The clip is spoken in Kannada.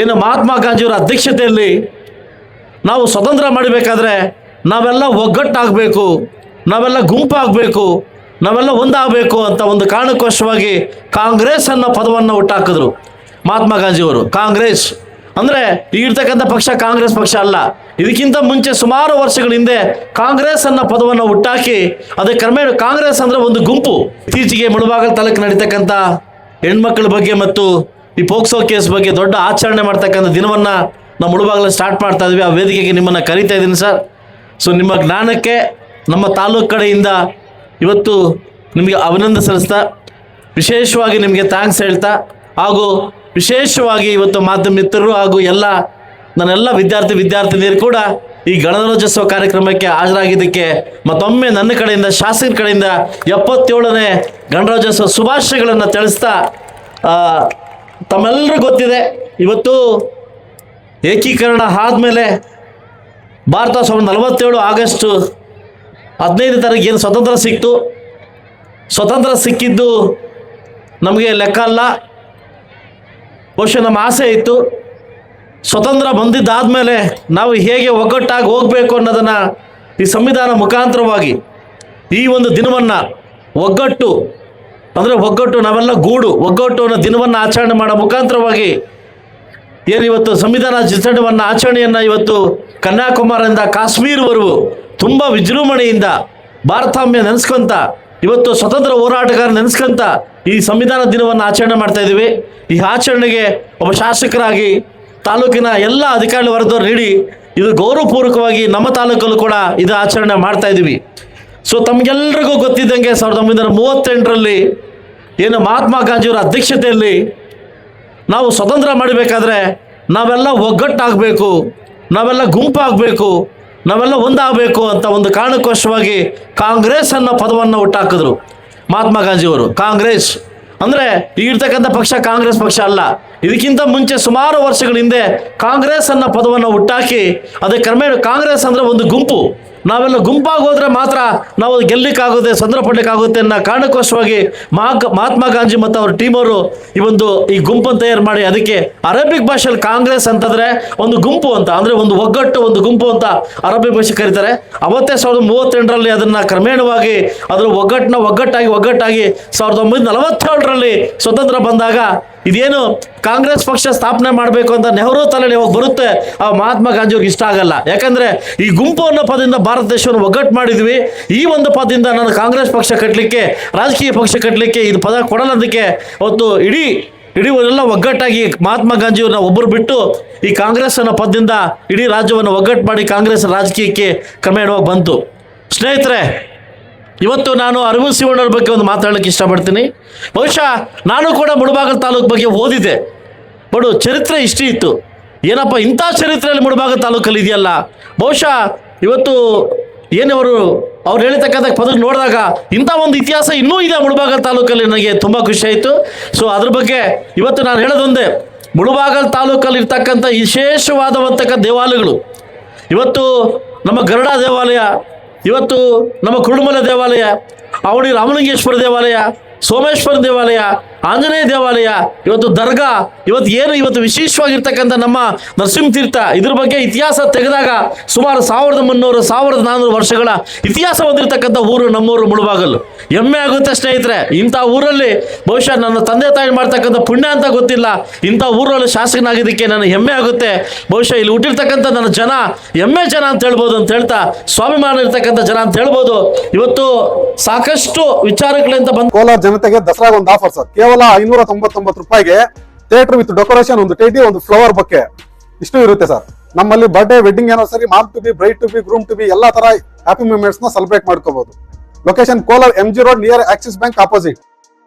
ಏನು ಮಹಾತ್ಮ ಗಾಂಧಿಯವರ ಅಧ್ಯಕ್ಷತೆಯಲ್ಲಿ ನಾವು ಸ್ವತಂತ್ರ ಮಾಡಬೇಕಾದ್ರೆ ನಾವೆಲ್ಲ ಒಗ್ಗಟ್ಟಾಗಬೇಕು, ನಾವೆಲ್ಲ ಗುಂಪಾಗಬೇಕು, ನಾವೆಲ್ಲ ಒಂದಾಗಬೇಕು ಅಂತ ಒಂದು ಕಾರಣಕ್ಕೋಸ್ಕರವಾಗಿ ಕಾಂಗ್ರೆಸ್ ಅನ್ನೋ ಪದವನ್ನು ಹುಟ್ಟಾಕಿದ್ರು ಮಹಾತ್ಮ ಗಾಂಧಿಯವರು. ಕಾಂಗ್ರೆಸ್ ಅಂದರೆ ಈಗಿರ್ತಕ್ಕಂಥ ಪಕ್ಷ ಕಾಂಗ್ರೆಸ್ ಪಕ್ಷ ಅಲ್ಲ. ಇದಕ್ಕಿಂತ ಮುಂಚೆ ಸುಮಾರು ವರ್ಷಗಳ ಹಿಂದೆ ಕಾಂಗ್ರೆಸ್ ಅನ್ನೋ ಪದವನ್ನು ಹುಟ್ಟಾಕಿ ಅದಕ್ಕೆ ಕ್ರಮೇಣ ಕಾಂಗ್ರೆಸ್ ಅಂದರೆ ಒಂದು ಗುಂಪು. ಇತ್ತೀಚೆಗೆ ಮುಳುಬಾಗಲ ತಾಲೂಕು ನಡೀತಕ್ಕಂಥ ಹೆಣ್ಮಕ್ಳ ಬಗ್ಗೆ ಮತ್ತು ಈ ಪೋಕ್ಸೋ ಕೇಸ್ ಬಗ್ಗೆ ದೊಡ್ಡ ಆಚರಣೆ ಮಾಡ್ತಕ್ಕಂಥ ದಿನವನ್ನು ನಾವು ಮುಳುಬಾಗಲಲ್ಲಿ ಸ್ಟಾರ್ಟ್ ಮಾಡ್ತಾ ಇದ್ವಿ. ಆ ವೇದಿಕೆಗೆ ನಿಮ್ಮನ್ನು ಕರೀತಾ ಇದ್ದೀನಿ ಸರ್. ಸೊ ನಿಮ್ಮ ಜ್ಞಾನಕ್ಕೆ ನಮ್ಮ ತಾಲೂಕು ಕಡೆಯಿಂದ ಇವತ್ತು ನಿಮಗೆ ಅಭಿನಂದನೆ ಸಲ್ಲಿಸ್ತಾ, ವಿಶೇಷವಾಗಿ ನಿಮಗೆ ಥ್ಯಾಂಕ್ಸ್ ಹೇಳ್ತಾ, ಹಾಗೂ ವಿಶೇಷವಾಗಿ ಇವತ್ತು ಮಾಧ್ಯಮ ಮಿತ್ರರು ಹಾಗೂ ಎಲ್ಲ ನನ್ನೆಲ್ಲ ವಿದ್ಯಾರ್ಥಿ ವಿದ್ಯಾರ್ಥಿನಿಯರು ಕೂಡ ಈ ಗಣರಾಜ್ಯೋತ್ಸವ ಕಾರ್ಯಕ್ರಮಕ್ಕೆ ಹಾಜರಾಗಿದ್ದಕ್ಕೆ ಮತ್ತೊಮ್ಮೆ ನನ್ನ ಕಡೆಯಿಂದ, ಶಾಸಕರ ಕಡೆಯಿಂದ ಎಪ್ಪತ್ತೇಳನೇ ಗಣರಾಜ್ಯೋತ್ಸವ ಶುಭಾಶಯಗಳನ್ನು ತಿಳಿಸ್ತಾ ಆ, ತಮ್ಮೆಲ್ಲರಿಗೂ ಗೊತ್ತಿದೆ ಇವತ್ತು ಏಕೀಕರಣ ಆದಮೇಲೆ ಭಾರತ ಸಾವಿರದ ನಲವತ್ತೇಳು ಆಗಸ್ಟ್ ಹದಿನೈದು ತಾರೀಕು ಏನು ಸ್ವತಂತ್ರ ಸಿಕ್ತು. ಸ್ವತಂತ್ರ ಸಿಕ್ಕಿದ್ದು ನಮಗೆ ಲೆಕ್ಕ ಅಲ್ಲ. ಬಹುಶಃ ನಮ್ಮ ಆಸೆ ಇತ್ತು. ಸ್ವತಂತ್ರ ಬಂದಿದ್ದಾದಮೇಲೆ ನಾವು ಹೇಗೆ ಒಗ್ಗಟ್ಟಾಗಿ ಹೋಗಬೇಕು ಅನ್ನೋದನ್ನು ಈ ಸಂವಿಧಾನ ಮುಖಾಂತರವಾಗಿ ಈ ಒಂದು ದಿನವನ್ನು ಒಗ್ಗಟ್ಟು ಅಂದರೆ ಒಗ್ಗಟ್ಟು ನಾವೆಲ್ಲ ಗೂಡು ಒಗ್ಗಟ್ಟು ಅನ್ನೋ ದಿನವನ್ನು ಆಚರಣೆ ಮಾಡೋ ಮುಖಾಂತರವಾಗಿ ಏನು ಇವತ್ತು ಸಂವಿಧಾನ ಚಿತ್ರಣವನ್ನು ಆಚರಣೆಯನ್ನು ಇವತ್ತು ಕನ್ಯಾಕುಮಾರಿಯಿಂದ ಕಾಶ್ಮೀರವರೆಗೂ ತುಂಬ ವಿಜೃಂಭಣೆಯಿಂದ ಭಾರತಾಂಬೆ ನೆನೆಸ್ಕೊಂತ, ಇವತ್ತು ಸ್ವತಂತ್ರ ಹೋರಾಟಗಾರ ನೆನೆಸ್ಕೊಂತ ಈ ಸಂವಿಧಾನ ದಿನವನ್ನು ಆಚರಣೆ ಮಾಡ್ತಾ ಇದ್ದೀವಿ. ಈ ಆಚರಣೆಗೆ ಒಬ್ಬ ಶಾಸಕರಾಗಿ ತಾಲೂಕಿನ ಎಲ್ಲ ಅಧಿಕಾರಿ ವರ್ಗದವ್ರು ನೀಡಿ ಇದು ಗೌರವಪೂರ್ವಕವಾಗಿ ನಮ್ಮ ತಾಲೂಕಲ್ಲೂ ಕೂಡ ಇದು ಆಚರಣೆ ಮಾಡ್ತಾ ಇದ್ದೀವಿ. ಸೊ ತಮಗೆಲ್ರಿಗೂ ಗೊತ್ತಿದ್ದಂಗೆ ಸಾವಿರದ ಒಂಬೈನೂರ ಮೂವತ್ತೆಂಟರಲ್ಲಿ ಏನು ಮಹಾತ್ಮ ಗಾಂಧಿಯವರ ಅಧ್ಯಕ್ಷತೆಯಲ್ಲಿ ನಾವು ಸ್ವತಂತ್ರ ಮಾಡಬೇಕಾದ್ರೆ ನಾವೆಲ್ಲ ಒಗ್ಗಟ್ಟಾಗಬೇಕು, ನಾವೆಲ್ಲ ಗುಂಪಾಗಬೇಕು, ನಾವೆಲ್ಲ ಒಂದಾಗಬೇಕು ಅಂತ ಒಂದು ಕಾರಣಕ್ಕೋಸ್ಕರವಾಗಿ ಕಾಂಗ್ರೆಸ್ ಅನ್ನೋ ಪದವನ್ನು ಹುಟ್ಟಾಕಿದ್ರು ಮಹಾತ್ಮ ಗಾಂಧಿಯವರು. ಕಾಂಗ್ರೆಸ್ ಅಂದರೆ ಈಗಿರ್ತಕ್ಕಂಥ ಪಕ್ಷ ಕಾಂಗ್ರೆಸ್ ಪಕ್ಷ ಅಲ್ಲ. ಇದಕ್ಕಿಂತ ಮುಂಚೆ ಸುಮಾರು ವರ್ಷಗಳ ಹಿಂದೆ ಕಾಂಗ್ರೆಸ್ ಅನ್ನೋ ಪದವನ್ನು ಹುಟ್ಟಾಕಿ ಅದಕ್ಕೆ ಕ್ರಮೇಣ ಕಾಂಗ್ರೆಸ್ ಅಂದರೆ ಒಂದು ಗುಂಪು. ನಾವೆಲ್ಲ ಗುಂಪಾಗಿ ಹೋದ್ರೆ ಮಾತ್ರ ನಾವು ಗೆಲ್ಲಕ್ಕಾಗುತ್ತೆ ಸಂದ್ರ ಪಡ್ಲಿಕ್ಕಾಗುತ್ತೆ ಅನ್ನೋ ಕಾರಣಕ್ಕೋಸ್ಕರವಾಗಿ ಮಹಾ ಮಹಾತ್ಮ ಗಾಂಧಿ ಮತ್ತು ಅವ್ರ ಟೀಮವರು ಈ ಒಂದು ಈ ಗುಂಪನ್ನು ತಯಾರು ಮಾಡಿ ಅದಕ್ಕೆ ಅರೇಬಿಕ್ ಭಾಷೆಯಲ್ಲಿ ಕಾಂಗ್ರೆಸ್ ಅಂತಂದ್ರೆ ಒಂದು ಗುಂಪು ಅಂತ, ಅಂದ್ರೆ ಒಂದು ಒಗ್ಗಟ್ಟು, ಒಂದು ಗುಂಪು ಅಂತ ಅರೇಬಿಕ್ ಭಾಷೆ ಕರೀತಾರೆ. ಅವತ್ತೇ ಸಾವಿರದ ಮೂವತ್ತೆಂಟರಲ್ಲಿ ಅದನ್ನ ಕ್ರಮೇಣವಾಗಿ ಅದರ ಒಗ್ಗಟ್ಟನ್ನ ಒಗ್ಗಟ್ಟಾಗಿ ಒಗ್ಗಟ್ಟಾಗಿ ಸಾವಿರದ ಒಂಬೈನೂರ ನಲವತ್ತೇಳರಲ್ಲಿ ಸ್ವತಂತ್ರ ಬಂದಾಗ ಇದೇನು ಕಾಂಗ್ರೆಸ್ ಪಕ್ಷ ಸ್ಥಾಪನೆ ಮಾಡಬೇಕು ಅಂತ ನೆಹರು ಹೋಗಿ ಬರುತ್ತೆ, ಆ ಮಹಾತ್ಮ ಗಾಂಧಿಯವ್ರಿಗೆ ಇಷ್ಟ ಆಗಲ್ಲ. ಯಾಕಂದ್ರೆ ಈ ಗುಂಪು ಅನ್ನೋ ಪದದಿಂದ ಭಾರತ ದೇಶವನ್ನು ಒಗ್ಗಟ್ಟು ಮಾಡಿದ್ವಿ. ಈ ಒಂದು ಪದದಿಂದ ನಾನು ಕಾಂಗ್ರೆಸ್ ಪಕ್ಷ ಕಟ್ಟಲಿಕ್ಕೆ ರಾಜಕೀಯ ಪಕ್ಷ ಕಟ್ಟಲಿಕ್ಕೆ ಇದು ಪದ ಕೊಡಲ್ಲದಕ್ಕೆ ಅವತ್ತು ಇಡೀ ಇಡೀ ಎಲ್ಲ ಒಗ್ಗಟ್ಟಾಗಿ ಮಹಾತ್ಮ ಗಾಂಧಿಯವ್ರನ್ನ ಒಬ್ಬರು ಬಿಟ್ಟು ಈ ಕಾಂಗ್ರೆಸ್ ಅನ್ನೋ ಪದದಿಂದ ಇಡೀ ರಾಜ್ಯವನ್ನು ಒಗ್ಗಟ್ಟು ಮಾಡಿ ಕಾಂಗ್ರೆಸ್ ರಾಜಕೀಯಕ್ಕೆ ಕ್ರಮೇಣವಾಗಿ ಬಂತು. ಸ್ನೇಹಿತರೆ ಇವತ್ತು ನಾನು ಅರವಿಂದ್ ಶಿವಣ್ಣವ್ರ ಬಗ್ಗೆ ಒಂದು ಮಾತಾಡಲಿಕ್ಕೆ ಇಷ್ಟಪಡ್ತೀನಿ. ಬಹುಶಃ ನಾನು ಕೂಡ ಮುಳಬಾಗಲ್ ತಾಲೂಕು ಬಗ್ಗೆ ಓದಿದೆ ಬಡು ಚರಿತ್ರೆ ಇಷ್ಟೇ ಇತ್ತು. ಏನಪ್ಪ, ಇಂಥ ಚರಿತ್ರೆಯಲ್ಲಿ ಮುಳಬಾಗಲ್ ತಾಲೂಕಲ್ಲಿ ಇದೆಯಲ್ಲ? ಬಹುಶಃ ಇವತ್ತು ಏನವರು ಅವ್ರು ಹೇಳಿರ್ತಕ್ಕಂಥ ಪದ ನೋಡಿದಾಗ ಇಂಥ ಒಂದು ಇತಿಹಾಸ ಇನ್ನೂ ಇದೆ ಮುಳಬಾಗಲ್ ತಾಲೂಕಲ್ಲಿ ನನಗೆ ತುಂಬ ಖುಷಿ ಆಯಿತು. ಸೊ ಅದ್ರ ಬಗ್ಗೆ ಇವತ್ತು ನಾನು ಹೇಳೋದೊಂದೇ ಮುಳಬಾಗಲ್ ತಾಲೂಕಲ್ಲಿ ಇರ್ತಕ್ಕಂಥ ವಿಶೇಷವಾದವಂತಕ್ಕ ದೇವಾಲಯಗಳು. ಇವತ್ತು ನಮ್ಮ ಗರುಡ ದೇವಾಲಯ ಇವತ್ತು ನಮ್ಮ ಕುರುಡುಮಲ ದೇವಾಲಯ ಅವಳಿ ರಾಮಲಿಂಗೇಶ್ವರ ದೇವಾಲಯ ಸೋಮೇಶ್ವರ ದೇವಾಲಯ ಆಂಜನೇಯ ದೇವಾಲಯ, ಇವತ್ತು ದರ್ಗಾ, ಇವತ್ತು ಏನು, ಇವತ್ತು ವಿಶೇಷವಾಗಿರ್ತಕ್ಕಂಥ ನಮ್ಮ ನರಸಿಂಹ ತೀರ್ಥ ಇದ್ರ ಬಗ್ಗೆ ಇತಿಹಾಸ ತೆಗೆದಾಗ ಸುಮಾರು ಸಾವಿರದ ಮುನ್ನೂರು, ಸಾವಿರದ ನಾನ್ನೂರು ವರ್ಷಗಳ ಇತಿಹಾಸ ಹೊಂದಿರತಕ್ಕಂಥ ಊರು ನಮ್ಮೂರು ಮುಳುಬಾಗಲು ಹೆಮ್ಮೆ ಆಗುತ್ತೆ ಸ್ನೇಹಿತರೆ, ಇಂಥ ಊರಲ್ಲಿ ಬಹುಶಃ ನನ್ನ ತಂದೆ ತಾಯಿ ಮಾಡ್ತಕ್ಕಂಥ ಪುಣ್ಯ ಅಂತ ಗೊತ್ತಿಲ್ಲ. ಇಂಥ ಊರಲ್ಲಿ ಶಾಸಕನಾಗಿದ್ದಕ್ಕೆ ನನಗೆ ಹೆಮ್ಮೆ ಆಗುತ್ತೆ. ಬಹುಶಃ ಇಲ್ಲಿ ಹುಟ್ಟಿರ್ತಕ್ಕಂಥ ನನ್ನ ಜನ ಹೆಮ್ಮೆ ಜನ ಅಂತ ಹೇಳ್ಬೋದು ಅಂತ ಹೇಳ್ತಾ, ಸ್ವಾಭಿಮಾನ ಇರ್ತಕ್ಕಂಥ ಜನ ಅಂತ ಹೇಳ್ಬೋದು. ಇವತ್ತು ಸಾಕಷ್ಟು ವಿಚಾರಗಳಿಂದ ಬಂದ ಕೋಲಾರ ಜನತೆಗೆ ದಸರಾ ಒಂದು ಆಫರ್ ಸರ್. ಕೇವಲ ಐನೂರ ತೊಂಬತ್ತೊಂಬತ್ತು ರೂಪಾಯಿಗೆ ಥಿಯೇಟರ್ ವಿತ್ ಡೆಕೋರೇಷನ್ ಒಂದು ಟೇಟಿ ಒಂದು ಫ್ಲವರ್ ಬಕ್ಕೆ ಇಷ್ಟು ಇರುತ್ತೆ ಸರ್ ನಮ್ಮಲ್ಲಿ ಬರ್ಡೇ ವೆಡ್ಡಿಂಗ್ ಸರಿ mom to be bride to be groom to be ಎಲ್ಲಾ ತರ ಹ್ಯಾಪಿ ಮೂಮೆಂಟ್ಸ್ನ ಸೆಲೆಬ್ರೇಟ್ ಮಾಡ್ಕೋಬಹುದು location Kolar M G road near Axis bank opposite